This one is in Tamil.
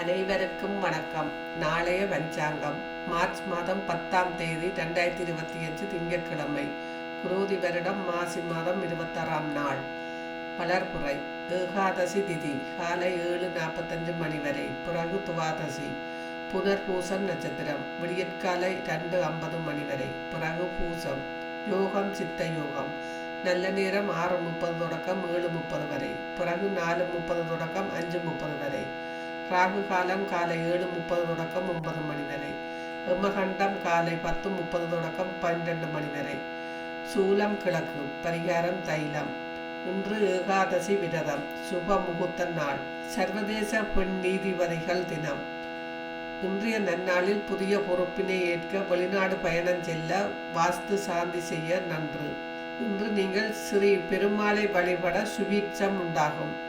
அனைவருக்கும் வணக்கம். நாளைய பஞ்சாங்கம். மார்ச் மாதம் பத்தாம் தேதி ரெண்டாயிரத்தி இருபத்தி அஞ்சு திங்கட்கிழமை. குரூதி வருடம் மாசி மாதம் இருபத்தாறாம் நாள். வளர்ப்புறை ஏகாதசி திதி காலை ஏழு நாற்பத்தஞ்சு மணி வரை. பிறகு துவாதசி. புனர்பூசம் நட்சத்திரம் விடியற்காலை ரெண்டு ஐம்பது மணி வரை. பிறகு பூசம். யோகம் சித்த யோகம். நல்ல நேரம் ஆறு முப்பது தொடக்கம் ஏழு முப்பது வரை. பிறகு நாலு முப்பது தொடக்கம் அஞ்சு முப்பது வரை. ராகு காலம் காலை ஏழு முப்பது தொடக்கம் ஒன்பது மணி வரை. எம்மகண்டம் காலை பத்து முப்பது தொடக்கம் பன்னிரண்டு மணி வரை. சூலம் கிழக்கு. பரிகாரம் தைலம். இன்று ஏகாதசி விரதம். சுப முகூர்த்த நாள். சர்வதேச பெண் நீதிபதிகள் தினம். இன்றைய நன்னாளில் புதிய பொறுப்பினை ஏற்க வெளிநாடு பயணம் செல்ல வாஸ்து சாந்தி செய்ய நன்று. இன்று நீங்கள் ஸ்ரீ பெருமாளை வழிபட சுபீட்சம் உண்டாகும்.